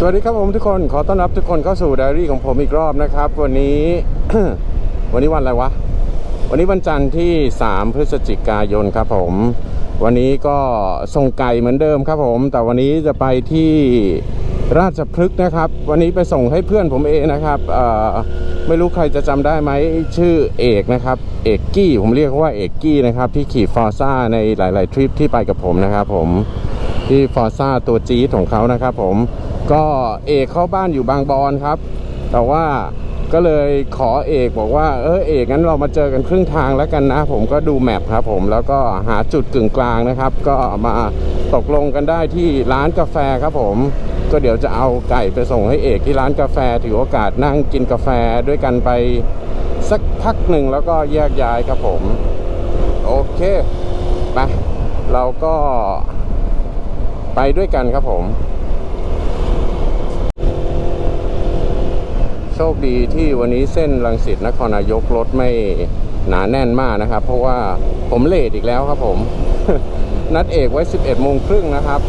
สวัสดีครับผมทุกคนขอต้อนรับทุกคนเข้าสู่ไดอารี่ของผมอีกรอบนะครับ วันนี้ วันนี้วันอะไรวะ วันนี้วันจันทร์ที่ 3 พฤศจิกายนครับผม วันนี้ก็ส่งไก่เหมือนเดิมครับผม แต่วันนี้จะไปที่ราชพฤกษ์นะครับ วันนี้ไปส่งให้เพื่อนผมเองนะครับไม่รู้ใครจะจำได้ไหมชื่อเอกนะครับ เอกกี้ผมเรียกว่าเอกกี้นะครับที่ขี่ฟอร์ซ่าในหลาย ๆ ทริปที่ไปกับผมนะครับผมที่ฟอร์ซ่าตัวจี๊ดของเขานะครับผม ก็เอกเข้าบ้านอยู่บางบอนครับ แต่ว่าก็เลยขอเอกบอกว่าเออเอกงั้นเรามาเจอกันครึ่งทางแล้วกันนะ ผมก็ดูแมพครับผมแล้วก็หาจุดกึ่งกลางนะครับ ก็มาตกลงกันได้ที่ร้านกาแฟครับผม ก็เดี๋ยวจะเอาไก่ไปส่งให้เอกที่ร้านกาแฟถือโอกาสนั่งกินกาแฟด้วยกันไปสักพักหนึ่งแล้วก็แยกย้ายครับผม โอเคไปเราก็ไปด้วยกันครับผม โชคดีที่วันนี้เส้นลังสิตนครนายกรถไม่หนาแน่นมากนะครับ เพราะว่าผมเลทอีกแล้วครับผม นัดเอกไว้ 11โมงครึ่งนะครับ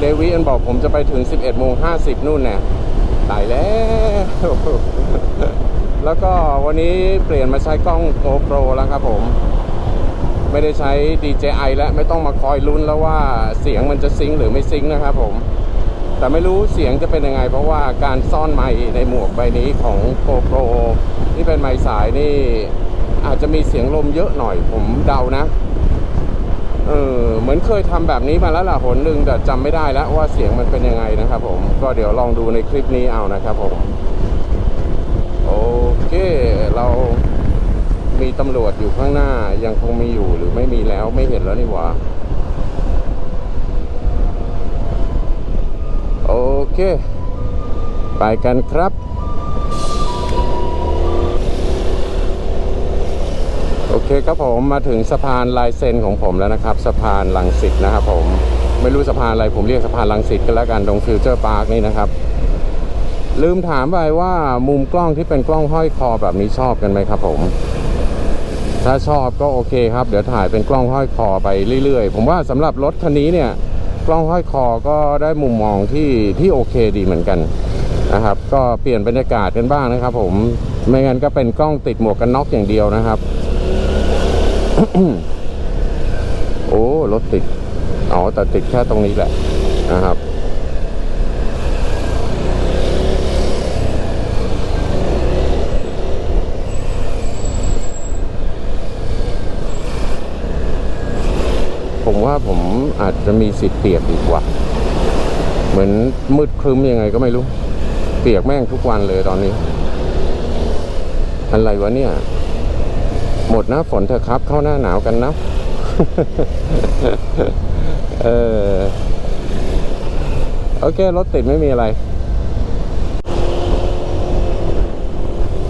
เดวิอันบอกผมจะไปถึง 11โมง50 นู่นเนี่ยตายแล้ว แล้วก็วันนี้เปลี่ยนมาใช้กล้อง GoPro แล้วครับผม ไม่ได้ใช้ DJI แล้วไม่ต้องมาคอยลุ้นแล้วว่าเสียงมันจะซิงค์หรือไม่ซิงค์นะครับผม แต่ไม่รู้เสียงจะเป็นยังไง เพราะว่าการซ่อนไมค์ในหมวกใบนี้ของ GoPro ที่เป็นไมค์สายนี่ อาจจะมีเสียงลมเยอะหน่อยผมเดานะเออเหมือนเคยทำแบบนี้มาแล้วล่ะหนหนึ่งแต่จำไม่ได้แล้วว่าเสียงมันเป็นยังไงนะครับ ผมก็เดี๋ยวลองดูในคลิปนี้เอานะครับผมโอเคเรามีตำรวจอยู่ข้างหน้ายังคงมีอยู่หรือไม่มีแล้วไม่เห็นแล้วนี่หว่า โอเค ไปกันครับ โอเคครับผมมาถึงสะพานลายเซ็นของผมแล้วนะครับ สะพานลังสิตนะครับผมไม่รู้สะพานอะไรผมเรียกสะพานลังสิตกันแล้วกันตรงฟิวเจอร์พาร์คนี่นะครับ ลืมถามไปว่ามุมกล้องที่เป็นกล้องห้อยคอแบบนี้ชอบกันไหมครับผมถ้าชอบก็โอเคครับ เดี๋ยวถ่ายเป็นกล้องห้อยคอไปเรื่อยๆ ผมว่าสำหรับรถคันนี้เนี่ย กล้องห้อยคอก็ได้มุมมองที่ที่โอเคดีเหมือนกันนะครับ ก็เปลี่ยนบรรยากาศกันบ้างนะครับ ผมไม่งั้นก็เป็นกล้องติดหมวกกันน็อกอย่างเดียวนะครับ โอ้รถติดอ๋อแต่ติดแค่ตรงนี้แหละนะครับ ว่าผมอาจจะมีสิทธิ์เปียกอีกว่ะเหมือนมืดครึ้มยังไงก็ไม่รู้ เปียกแม่งทุกวันเลยตอนนี้ อะไรวะเนี่ย หมดหน้าฝนเถอะครับ เข้าหน้าหนาวกันนะ เออ โอเค รถติดไม่มีอะไร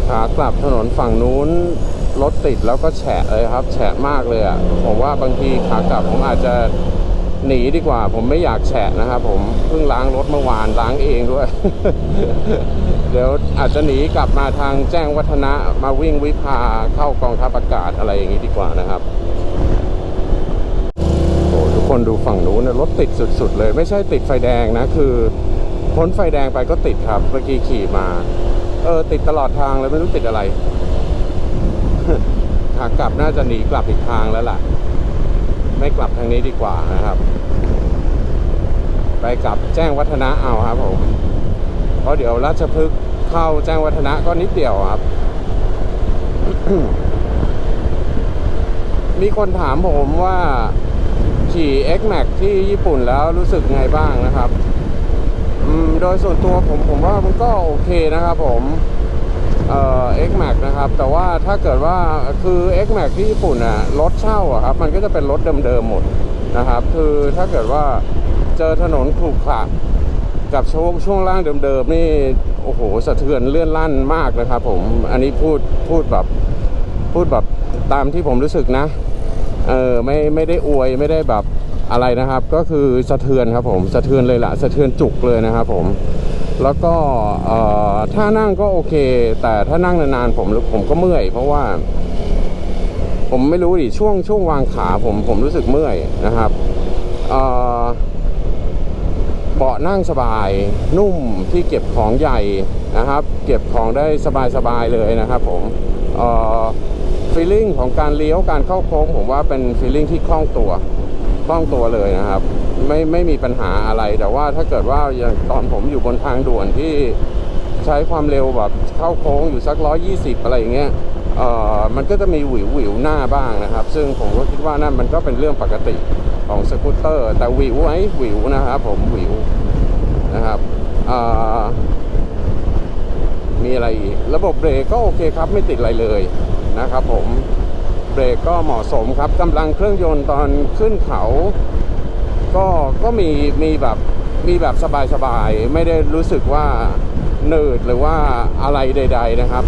ขากลับถนนฝั่งนู้น รถติดแล้วก็แฉะเลยครับ แฉะมากเลยอะ่ะผมว่าบางทีขากลับผมอาจจะหนีดีกว่า ผมไม่อยากแฉะนะครับผมเพิ่งล้างรถเมื่อวานล้างเองด้วย เดี๋ยวอาจจะหนีกลับมาทางแจ้งวัฒนะมาวิ่งวิภาเข้ากองทัพอากาศอะไรอย่างนี้ดีกว่านะครับโอ้ทุกคนดูฝั่งนู้นนะรถติดสุด ๆ เลย ไม่ใช่ติดไฟแดงนะ คือพ้นไฟแดงไปก็ติดครับเมื่อกี้ขี่มา เออติดตลอดทางเลยไม่รู้ติดอะไร ขากลับน่าจะหนีกลับอีกทางแล้วล่ะ ไม่กลับทางนี้ดีกว่านะครับ ไปกลับแจ้งวัฒนะเอาครับผมเพราะเดี๋ยวราชพฤกษ์เข้าแจ้งวัฒนะก็นิดเดียวครับ มีคนถามผมว่าขี่ X Max ที่ญี่ปุ่นแล้วรู้สึกไงบ้างนะครับโดยส่วนตัวผมผมว่ามันก็โอเคนะครับผม เอ่อ X Max นะครับ แต่ว่าถ้าเกิดว่าคือ X Max ที่ญี่ปุ่นอะรถเช่าอะครับมันก็จะเป็นรถเดิมๆหมดนะครับ คือถ้าเกิดว่าเจอถนนขรุขระกับช่วงช่วงล่างเดิมๆนี่โอ้โหสะเทือนเลื่อนลั่นมากนะครับ ผมอันนี้พูดพูดแบบพูดแบบตามที่ผมรู้สึกนะเออไม่ไม่ได้อวยไม่ได้แบบอะไรนะครับ ก็คือสะเทือนครับผมสะเทือนเลยละสะเทือนจุกเลยนะครับผม แล้วก็ถ้านั่งก็โอเค แต่ถ้านั่งนานๆผมผมก็เมื่อย เพราะว่า ผมไม่รู้ดิช่วงช่วงวางขาผมผมรู้สึกเมื่อยนะครับเบาะนั่งสบายนุ่มที่เก็บของใหญ่นะครับ เก็บของได้สบายๆเลยนะครับ ผมฟีลลิ่งของการเลี้ยวการเข้าโค้งผมว่าเป็นฟีลลิ่งที่คล่องตัวคล่องตัวเลยนะครับ ไม่ไม่มีปัญหาอะไร แต่ว่าถ้าเกิดว่าอย่างตอนผมอยู่บนทางด่วนที่ใช้ความเร็วแบบเข้าโค้งอยู่สัก120อะไรอย่างเงี้ยเอ่อมันก็จะมีหวิวหวิวหน้าบ้างนะครับ ซึ่งผมก็คิดว่านั่นมันก็เป็นเรื่องปกติของสกูตเตอร์ แต่หวิวไหมหวิวนะครับผมหวิวนะครับมีอะไรอีก ระบบเบรกก็โอเคครับไม่ติดอะไรเลยนะครับผมเบรกก็เหมาะสมครับกำลังเครื่องยนต์ตอนขึ้นเขา ก็ก็มีมีแบบมีแบบสบายๆ ไม่ได้รู้สึกว่าหนืดหรือว่าอะไรใด ๆนะครับ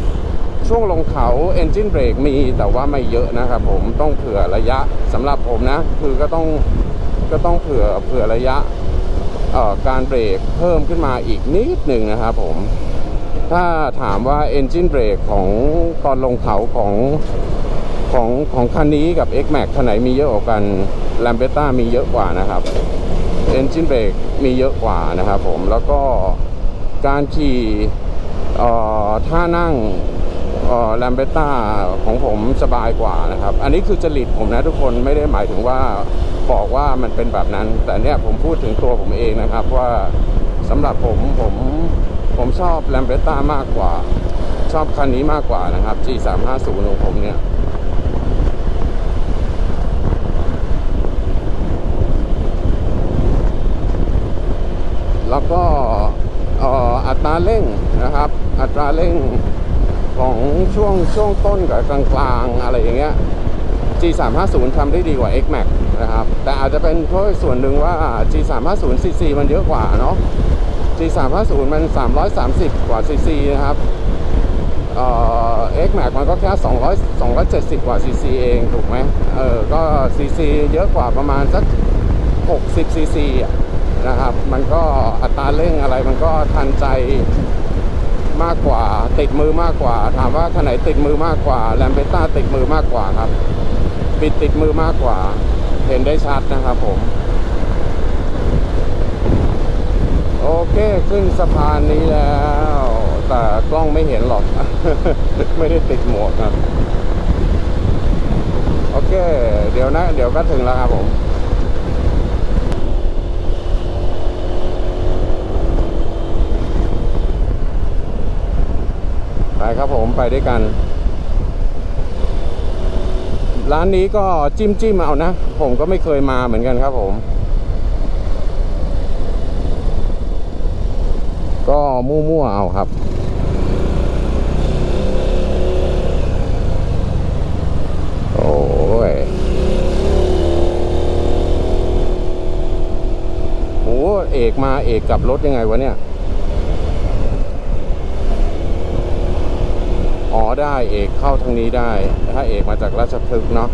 ช่วงลงเขา Engine Brake มีแต่ว่าไม่เยอะนะครับผมต้องเผื่อระยะสำหรับผมนะ คือก็ต้องก็ต้องเผื่อเผื่อระยะการเบรกเพิ่มขึ้นมาอีกนิดหนึ่งนะครับผม ถ้าถามว่า Engine Brake ของตอนลงเขาของของของคันนี้กับ X Max คันไหนมีเยอะกว่ากัน l a m b e t t a มีเยอะกว่านะครับ Engine Brake มีเยอะกว่านะครับผมแล้วก็การขี่ท่านั่งแลมเบต้าของผมสบายกว่านะครับ อันนี้คือจริตผมนะทุกคนไม่ได้หมายถึงว่าบอกว่ามันเป็นแบบนั้น แต่เนี่ยผมพูดถึงตัวผมเองนะครับว่าสำหรับผมผมผมชอบแลมเบต้ามากกว่า ชอบคันนี้มากกว่านะครับ G350 ของผมเนี่ย แล้วก็อัตราเร่งนะครับ อัตราเร่งของช่วงช่วงต้นกับกลางๆอะไรอย่างเงี้ย G350 ทำได้ดีกว่า X Max นะครับ แต่อาจจะเป็นเพราะส่วนหนึ่งว่า G350 cc มันเยอะกว่าเนาะ G350 มัน 330 กว่า cc นะครับเอ่อ X Max มันก็แค่ 200 270 กว่า cc เองถูกไหมเออ ก็ cc เยอะกว่าประมาณสัก 60 cc อะ นะครับ มันก็อัตราเร่งอะไรมันก็ทันใจมากกว่า ติดมือมากกว่า ถามว่าคันไหนติดมือมากกว่าแลมเบต้าติดมือมากกว่าครับปิดติดมือมากกว่า เห็นได้ชัดนะครับผม โอเคขึ้นสะพานนี้แล้ว แต่กล้องไม่เห็นหรอก ไม่ได้ติดหมวกครับ โอเค เดี๋ยวนะ เดี๋ยวก็ถึงแล้วครับผม ไปครับผมไปด้วยกัน ร้านนี้ก็จิ้มจิ้มเอานะ ผมก็ไม่เคยมาเหมือนกันครับผม ก็มั่วๆเอาครับโอ้ยโหเอกมาเอกกับรถยังไงวะเนี่ย อ๋อได้เอกเข้าทางนี้ได้ ถ้าเอกมาจากราชพฤกษ์เนาะ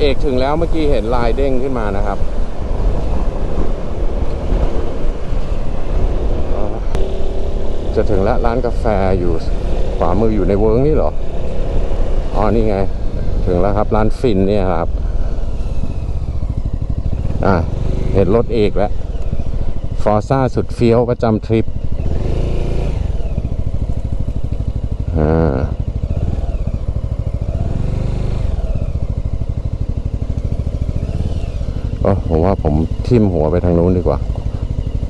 เอกถึงแล้วเมื่อกี้เห็นลายเด้งขึ้นมานะครับจะถึงแล้วร้านกาแฟอยู่ขวามืออยู่ในเวิร์กนี่เหรอ อ๋อ นี่ไง ถึงแล้วครับร้านฟินเนี่ยครับ อะเห็นรถเอกแล้ว อซ่าสุดเฟี้ยวประจำทริปอ่าก็ผมว่าผมทิ่มหัวไปทางนู้นดีกว่า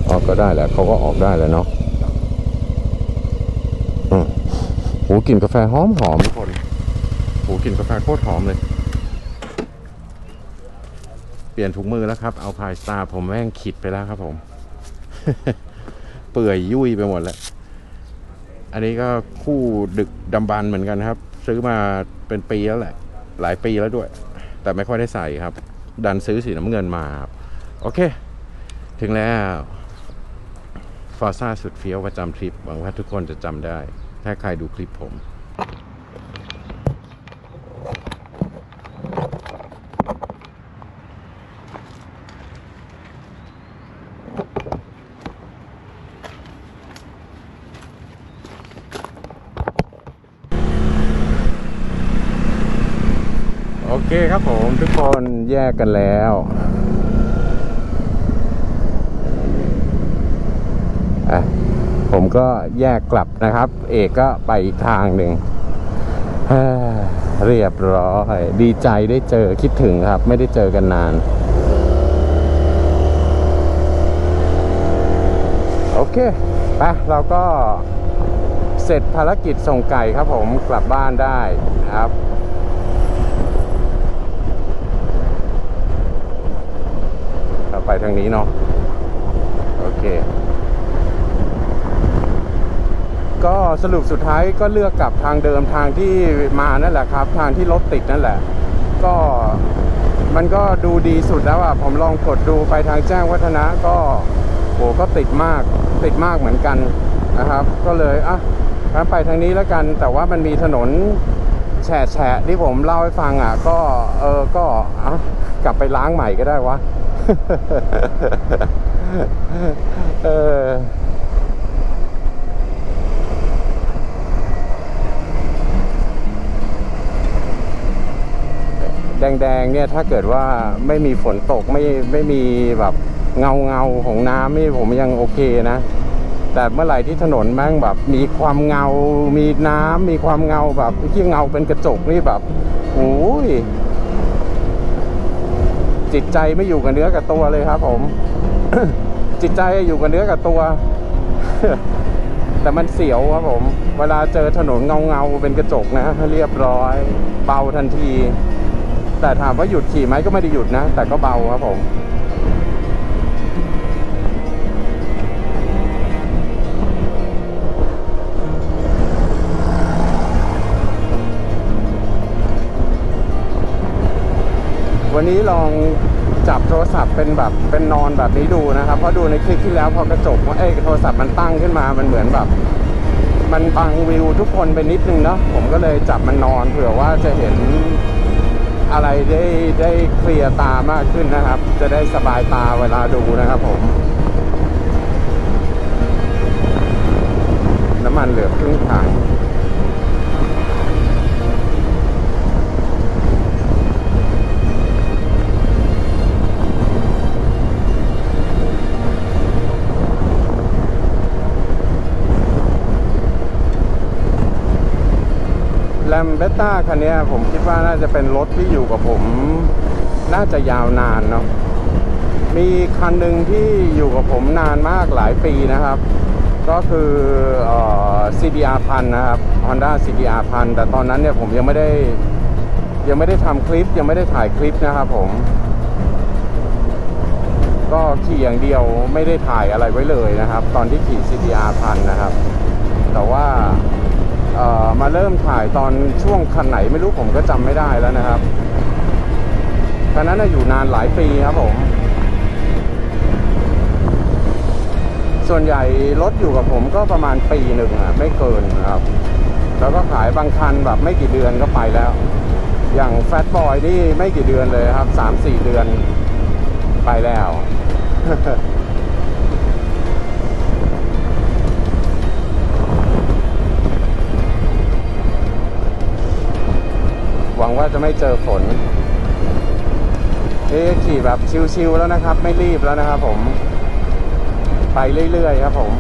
ออกก็ได้แหละเขาก็ออกได้แล้วเนาะอืมหูกลิ่นกาแฟหอมหอมทุกคนหูกลิ่นกาแฟโคตรหอมเลย เปลี่ยนถุงมือแล้วครับ เอาพายสตาร์ผมแม่งขิดไปแล้วครับผม เปื่อยยุ่ยไปหมดแล้ว อันนี้ก็คู่ดึกดำบรรพ์เหมือนกันครับ ซื้อมาเป็นปีแล้วแหละ หลายปีแล้วด้วย แต่ไม่ค่อยได้ใส่ครับ ดันซื้อสีน้ำเงินมาครับ โอเค ถึงแล้วฟอร์ซ่าสุดเฟี้ยวประจำทริปหวังว่าทุกคนจะจำได้ ถ้าใครดูคลิปผม โอเค ครับผมทุกคนแยกกันแล้ว อะ ผมก็แยกกลับนะครับ เอกก็ไปอีกทางหนึ่งเฮ้ยเรียบร้อย ดีใจได้เจอคิดถึงครับ ไม่ได้เจอกันนาน โอเคไปเราก็เสร็จภารกิจส่งไก่ครับผมกลับบ้านได้นะครับ เรา ไปทางนี้เนาะโอเค ก็สรุปสุดท้ายก็เลือกกลับทางเดิมทางที่มานั่นแหละครับ ทางที่รถติดนั่นแหละ ก็มันก็ดูดีสุดแล้วอะผมลองกดดูไปทางแจ้งวัฒนะก็โหก็ติดมากติดมากเหมือนกันนะครับ ก็เลยอะงั้นไปทางนี้แล้วกัน แต่ว่ามันมีถนนแฉะแฉะที่ผมเล่าให้ฟังอะ ก็เออก็อะกลับไปล้างใหม่ก็ได้วะ เออแดงๆเนี่ยถ้าเกิดว่าไม่มีฝนตกไม่ไม่มีแบบเงาเงาของน้ำนี่ผมยังโอเคนะ แต่เมื่อไหร่ที่ถนนแม่งแบบมีความเงา มีน้ำมีความเงาแบบที่เงาเป็นกระจกนี่แบบโอ้ย จิตใจไม่อยู่กับเนื้อกับตัวเลยครับ ผม จิตใจอยู่กับเนื้อกับตัว แต่มันเสียวครับผม เวลาเจอถนนเงาเงาเป็นกระจกนะเรียบร้อย เบาทันที แต่ถามว่าหยุดขี่ไหมก็ไม่ได้หยุดนะ แต่ก็เบาครับผม วันนี้ลองจับโทรศัพท์เป็นแบบเป็นนอนแบบนี้ดูนะครับ เพราะดูในคลิปที่แล้วพอกระจกว่าเอ้โทรศัพท์มันตั้งขึ้นมามันเหมือนแบบ มันบังวิวทุกคนไปนิดนึงเนาะผมก็เลยจับมันนอนเผื่อว่าจะเห็นอะไรได้ได้เคลียร์ตามากขึ้นนะครับ จะได้สบายตาเวลาดูนะครับผม น้ำมันเหลือครึ่งถัง มเบต้าคันนี้ผมคิดว่าน่าจะเป็นรถที่อยู่กับผม น่าจะยาวนานเนาะมีคันหนึ่งที่อยู่กับผมนานมากหลายปีนะครับ ก็คือเอ่อ CBR พันนะครับ Honda CBR พันแต่ตอนนั้นเนี่ยผมยังไม่ได้ยังไม่ได้ทำคลิปยังไม่ได้ถ่ายคลิปนะครับผม ก็ขี่อย่างเดียวไม่ได้ถ่ายอะไรไว้เลยนะครับ ตอนที่ขี่ CBR พันนะครับ แต่ว่า มาเริ่มถ่ายตอนช่วงคันไหนไม่รู้ผมก็จำไม่ได้แล้วนะครับคันนั้นอยู่นานหลายปีครับผม ส่วนใหญ่รถอยู่กับผมก็ประมาณปีหนึ่งอะไม่เกินครับ แล้วก็ขายบางคันแบบไม่กี่เดือนก็ไปแล้ว อย่างแฟตบอยนี่ไม่กี่เดือนเลยครับสามสี่เดือนไปแล้ว วังว่าจะไม่เจอฝนเอ๊ขี่แบบชิวๆแล้วนะครับ ไม่รีบแล้วนะครับผม ไปเรื่อยๆครับผม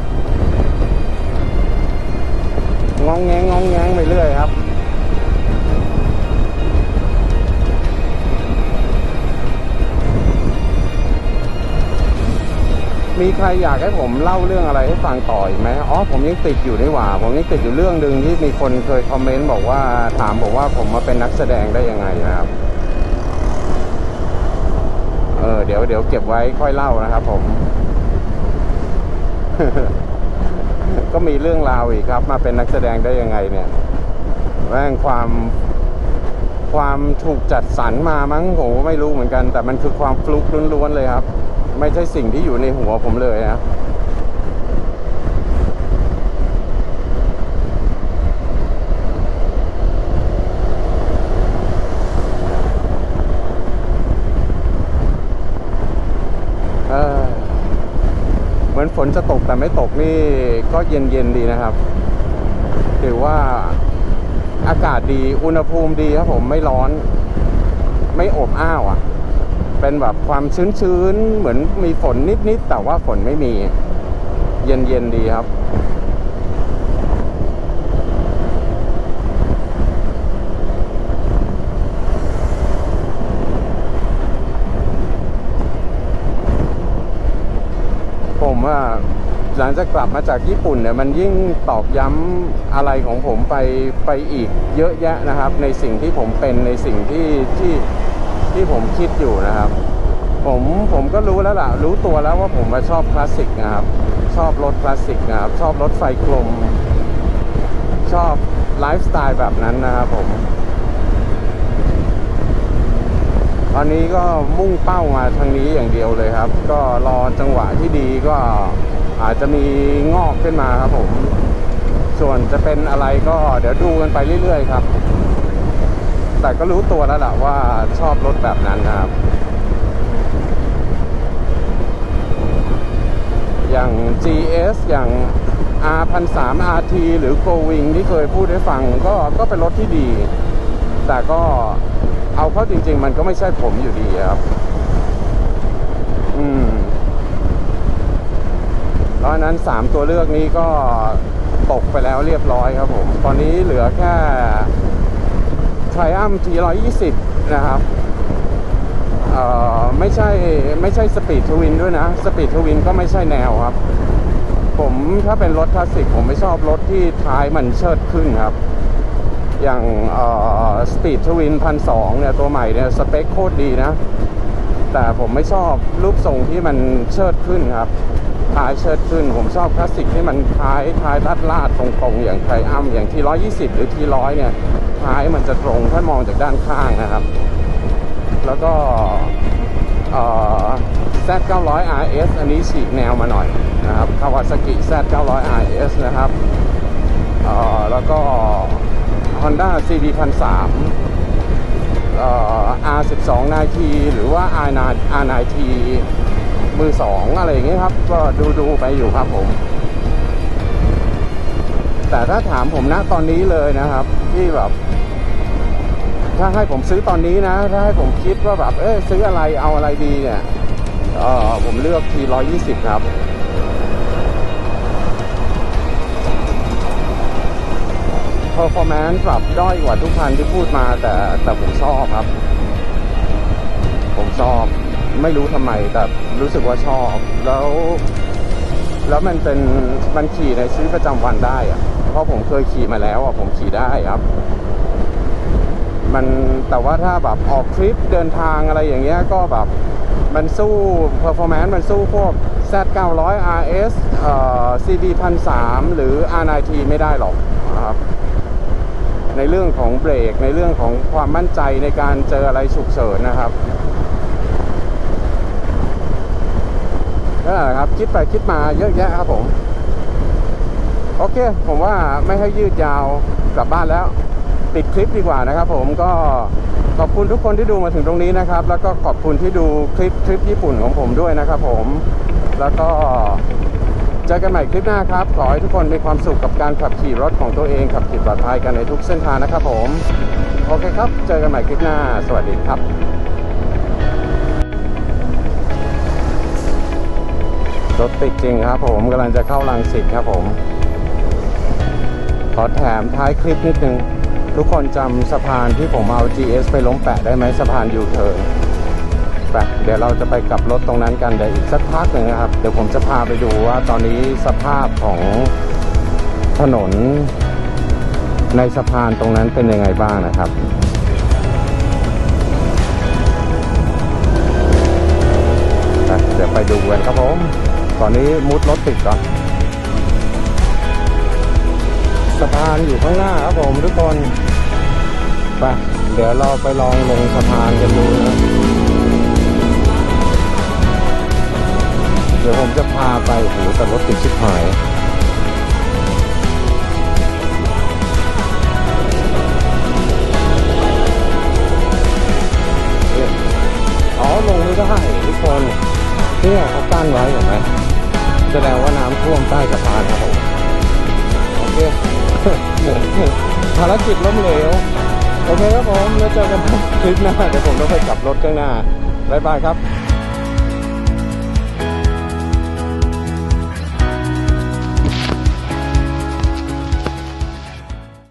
งองแงงงองแงงไปเรื่อยครับ มีใครอยากให้ผมเล่าเรื่องอะไรให้ฟังต่ออีกไหมอ๋อผมยังติดอยู่นี่หว่า ผมยังติดอยู่เรื่องหนึ่งที่มีคนเคยคอมเมนต์บอกว่าถามบอกว่าผมมาเป็นนักแสดงได้ยังไงนะครับเออเดี๋ยวเดี๋ยวเก็บไว้ค่อยเล่านะครับ ผม ก็มีเรื่องราวอีกครับ มาเป็นนักแสดงได้ยังไง เนี่ยแม่งความความถูกจัดสรรมามั้งผมไม่รู้เหมือนกัน แต่มันคือความฟลุกล้วนๆเลยครับ ไม่ใช่สิ่งที่อยู่ในหัวผมเลยนะเออเหมือนฝนจะตกแต่ไม่ตกนี่ก็เย็นๆดีนะครับถือว่าอากาศดีอุณหภูมิดีครับผมไม่ร้อน ไม่อบอ้าวอะ่ะ เป็นแบบความชื้นๆ เหมือนมีฝนนิดๆ แต่ว่าฝนไม่มี เย็นๆ ดีครับ ผมว่าหลังจากกลับมาจากญี่ปุ่นเนี่ยมันยิ่งตอกย้ำอะไรของผมไปไปอีกเยอะแยะนะครับ ในสิ่งที่ผมเป็นในสิ่งที่ที่ ที่ผมคิดอยู่นะครับ ผมผมก็รู้แล้วล่ะ รู้ตัวแล้วว่าผมมาชอบคลาสสิกนะครับ ชอบรถคลาสสิกนะครับ ชอบรถไฟกลม ชอบไลฟ์สไตล์แบบนั้นนะครับผม ตอนนี้ก็มุ่งเป้ามาทางนี้อย่างเดียวเลยครับ ก็รอจังหวะที่ดีก็อาจจะมีงอกขึ้นมาครับผม ส่วนจะเป็นอะไรก็เดี๋ยวดูกันไปเรื่อยๆครับ แต่ก็รู้ตัวแล้วแหละว่าชอบรถแบบนั้นนะครับ อย่าง GS อย่าง R 1 3 RT หรือ Go Wing ที่เคยพูดให้ฟังก็ก็เป็นรถที่ดี แต่ก็เอาเข้าจริง ๆ มันก็ไม่ใช่ผมอยู่ดีครับ อืมเพราะนั้น 3 ตัวเลือกนี้ก็ตกไปแล้วเรียบร้อยครับผม ตอนนี้เหลือแค่ Triumph T120 นะครับเอ่อไม่ใช่ไม่ใช่สปีดทวินด้วยนะ สปีดทวินก็ไม่ใช่แนวครับ ผมถ้าเป็นรถคลาสสิกผมไม่ชอบรถที่ท้ายมันเชิดขึ้นครับ อย่างสปีดทวินพันสองเนี่ยตัวใหม่เนี่ยสเปคโคตรดีนะ แต่ผมไม่ชอบรูปทรงที่มันเชิดขึ้นครับ ท้ายเชิดขึ้น ผมชอบคลาสสิกที่มันท้ายท้ายลาดลาดตรงๆอย่างไทอัมอย่างทีร้อยยี่สิบหรือทีร้อยเนี่ย ท้ายมันจะตรงถ้ามองจากด้านข้างนะครับ แล้วก็เอ่อ Z900 RS อันนี้ฉีกแนวมาหน่อยนะครับ Kawasaki Z900 RS นะครับแล้วก็ Honda CB 103 R12 9T หรือว่า R9 R9T มือสองอะไรอย่างเงี้ยครับ ก็ดูดูไปอยู่ครับผม แต่ถ้าถามผมนะตอนนี้เลยนะครับ ที่แบบ ถ้าให้ผมซื้อตอนนี้นะ ถ้าให้ผมคิดว่าแบบ เอ้ยซื้ออะไรเอาอะไรดีเนี่ยเออผมเลือกทีร้อยยี่สิบครับ performance แบบด้อยกว่าทุกคันที่พูดมา แต่แต่ผมชอบครับ ผมชอบ ไม่รู้ทำไม แต่รู้สึกว่าชอบ แล้ว แล้วมันเป็นมันขี่ในชีวิตประจำวันได้อะ ราะผมเคยขี่มาแล้วอะผมขี่ได้ครับ มันแต่ว่าถ้าแบบออกทริปเดินทางอะไรอย่างเงี้ยก็แบบมันสู้ performance มันสู้พวก Z900 RS เอ่อ CB 1003หรือ R9T ไม่ได้หรอกนะครับ ในเรื่องของเบรก ในเรื่องของความมั่นใจในการเจออะไรฉุกเฉินนะครับนั่นแหละครับ คิดไปคิดมาเยอะแยะครับผม โอเค ผมว่าไม่ให้ยืดยาวกลับบ้านแล้วปิดคลิปดีกว่านะครับผมก็ขอบคุณทุกคนที่ดูมาถึงตรงนี้นะครับ แล้วก็ขอบคุณที่ดูคลิปทริปญี่ปุ่นของผมด้วยนะครับผมแล้วก็เจอกันใหม่คลิปหน้าครับ ขอให้ทุกคนมีความสุขกับการขับขี่รถของตัวเองขับขี่ปลอดภัยกันในทุกเส้นทางนะครับผมโอเคครับ เจอกันใหม่คลิปหน้า สวัสดีครับรถติดจริงครับผมกำลังจะเข้าลังสิตครับผม ขอแถมท้ายคลิปนิดนึง ทุกคนจำสะพานที่ผมเอา GS ไปล้มแปะได้ไหมสะพานยูเทิร์นไปเดี๋ยวเราจะไปกลับรถตรงนั้นกันเดี๋ยวอีกสักพักหนึ่งนะครับ เดี๋ยวผมจะพาไปดูว่าตอนนี้สภาพของถนนในสะพานตรงนั้นเป็นยังไงบ้างนะครับเดี๋ยวไปดูกันครับผม ตอนนี้มุดรถติดก่อน พานอยู่ข้างหน้าครับผมทุกคนไปเดี๋ยวเราไปลองลงสะพานกันดูนะเดี๋ยวผมจะพาไปโอ้โหแต่รถติดชิบหายอ๋อลงไม่ได้ทุกคนเนี่ยเขากั้นไว้เห็นไหมแสดงว่าน้ำท่วมใต้สะพานครับผมโอเค ภารกิจล้มเหลว โอเคครับผม แล้วเจอกันคลิปหน้า เดี๋ยวผมต้องไปกลับรถข้างหน้า บ๊ายบายครับ